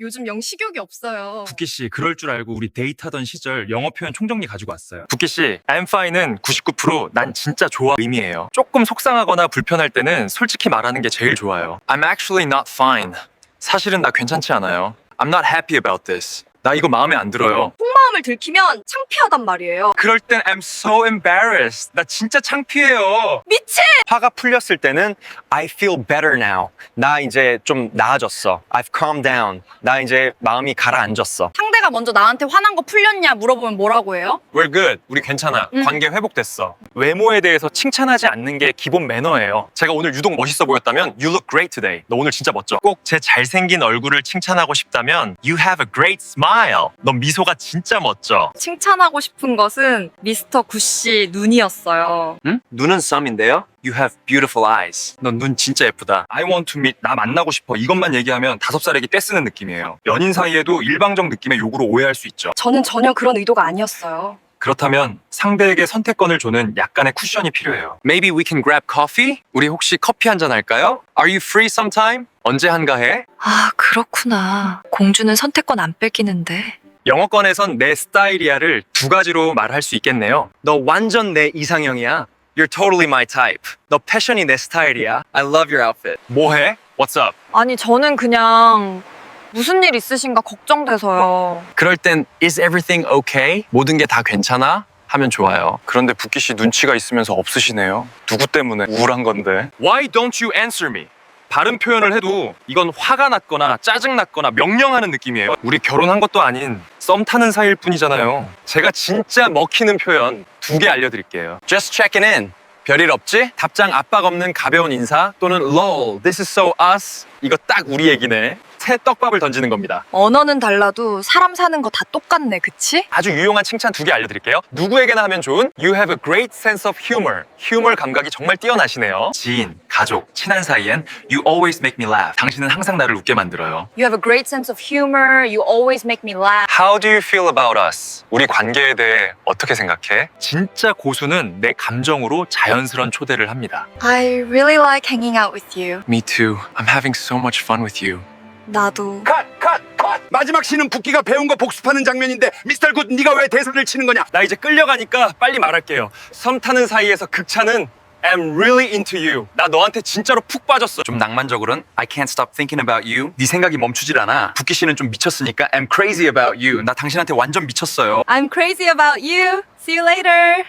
요즘 영 식욕이 없어요. 부키 씨, 그럴 줄 알고 우리 데이트하던 시절 영어 표현 총정리 가지고 왔어요. 부키 씨, I'm fine은 99%난 진짜 좋아 의미예요. 조금 속상하거나 불편할 때는 솔직히 말하는 게 제일 좋아요. I'm actually not fine. 사실은 나 괜찮지 않아요. I'm not happy about this. 나 이거 마음에 안 들어요. 속마음을 들키면 창피하단 말이에요. 그럴 땐 I'm so embarrassed. 나 진짜 창피해요. 미친! 화가 풀렸을 때는 I feel better now. 나 이제 좀 나아졌어. I've calmed down. 나 이제 마음이 가라앉았어. 상대가 먼저 나한테 화난 거 풀렸냐 물어보면 뭐라고 해요? We're good. 우리 괜찮아. 음. 관계 회복됐어. 외모에 대해서 칭찬하지 않는 게 기본 매너예요. 제가 오늘 유독 멋있어 보였다면 You look great today. 너 오늘 진짜 멋져. 꼭 제 잘생긴 얼굴을 칭찬하고 싶다면 You have a great smile. 너 미소가 진짜 멋져. 칭찬하고 싶은 것은 미스터 구씨 눈이었어요. 응? 눈은 썸인데요. You have beautiful eyes. 넌 눈 진짜 예쁘다. I want to meet. 나 만나고 싶어. 이것만 얘기하면 다섯 살에게 떼쓰는 느낌이에요. 연인 사이에도 일방적 느낌의 요구로 오해할 수 있죠. 저는 전혀 그런 의도가 아니었어요. 그렇다면 상대에게 선택권을 주는 약간의 쿠션이 필요해요. Maybe we can grab coffee? 우리 혹시 커피 한 잔 할까요? Are you free sometime? 언제 한가해? 아, 그렇구나. 공주는 선택권 안 뺏기는데. 영어권에선 내 스타일이야를 두 가지로 말할 수 있겠네요. 너 완전 내 이상형이야. You're totally my type. 너 패션이 내 스타일이야. I love your outfit. 뭐해? What's up? 아니 저는 그냥 무슨 일 있으신가 걱정돼서요. 그럴 땐 Is everything okay? 모든 게 다 괜찮아? 하면 좋아요. 그런데 부키 씨 눈치가 있으면서 없으시네요. 누구 때문에 우울한 건데? Why don't you answer me? 바른 표현을 해도 이건 화가 났거나 짜증 났거나 명령하는 느낌이에요. 우리 결혼한 것도 아닌 썸 타는 사이일 뿐이잖아요. 제가 진짜 먹히는 표현 두 개 알려드릴게요. Just checking in. 별일 없지? 답장 압박 없는 가벼운 인사 또는 lol, this is so us. 이거 딱 우리 얘기네. 새 떡밥을 던지는 겁니다. 언어는 달라도 사람 사는 거 다 똑같네, 그치? 아주 유용한 칭찬 두 개 알려드릴게요. 누구에게나 하면 좋은 You have a great sense of humor. 휴머 감각이 정말 뛰어나시네요. 지인, 가족, 친한 사이엔 You always make me laugh. 당신은 항상 나를 웃게 만들어요. You have a great sense of humor. You always make me laugh. How do you feel about us? 우리 관계에 대해 어떻게 생각해? 진짜 고수는 내 감정으로 자연스러운 초대를 합니다. I really like hanging out with you. Me too. I'm having so much fun with you. 나도. 컷! 컷! 컷! 마지막 씬은 붓기가 배운 거 복습하는 장면인데 미스터 굿 네가 왜 대사를 치는 거냐? 나 이제 끌려가니까 빨리 말할게요. 섬 타는 사이에서 극찬은 I'm really into you. 나 너한테 진짜로 푹 빠졌어. 좀 낭만적으로는 I can't stop thinking about you. 네 생각이 멈추질 않아. 부키 씨는 좀 미쳤으니까 I'm crazy about you. 나 당신한테 완전 미쳤어요. I'm crazy about you. See you later.